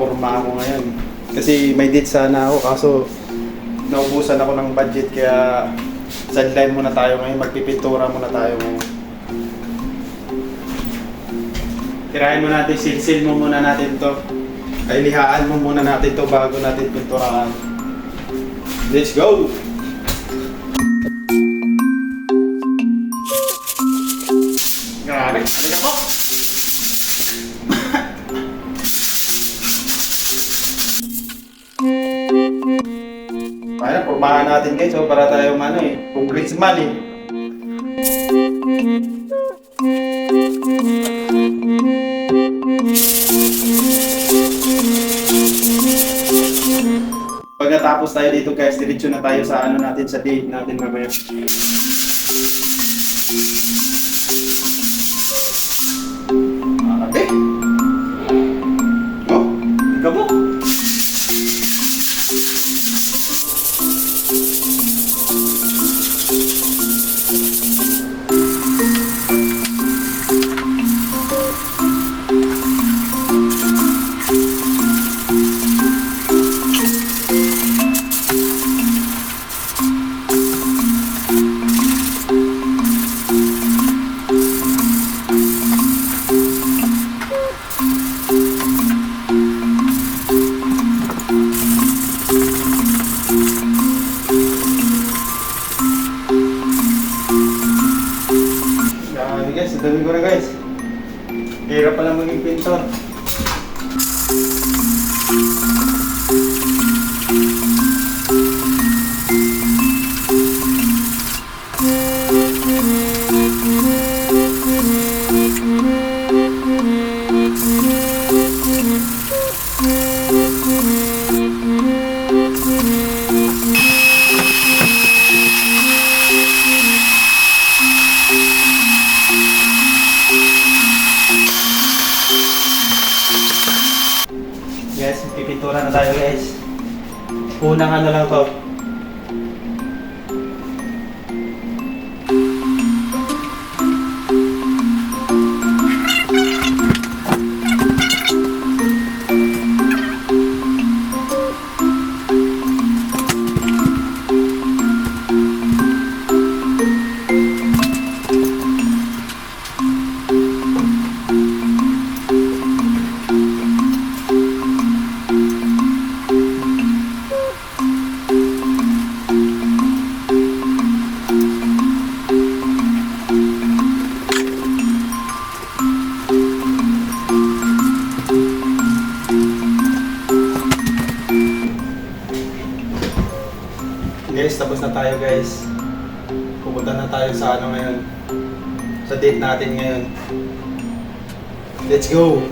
porma ako ngayon. Kasi may date sana ako kaso naubusan ako ng budget kaya sideline muna tayo ngayon. Magpipintura muna tayo ngayon. Tirahin mo natin, silsil mo muna natin to. Ay lihaan mo muna natin to bago natin pinturahan. Let's go! Grabe, halika po! Kaya, pormahan natin guys, so para tayong ano eh, congressman eh. Pagkatapos tayo dito guys, diretso na tayo sa ano natin, sa date natin mamaya. Guys, dami ko na guys. Hirap pala maging pintor. Guys, pipintura na tayo guys. Unang ano lang to. Tapos na tayo guys. Pupunta na tayo sa ano ngayon. Sa date natin ngayon. Let's go!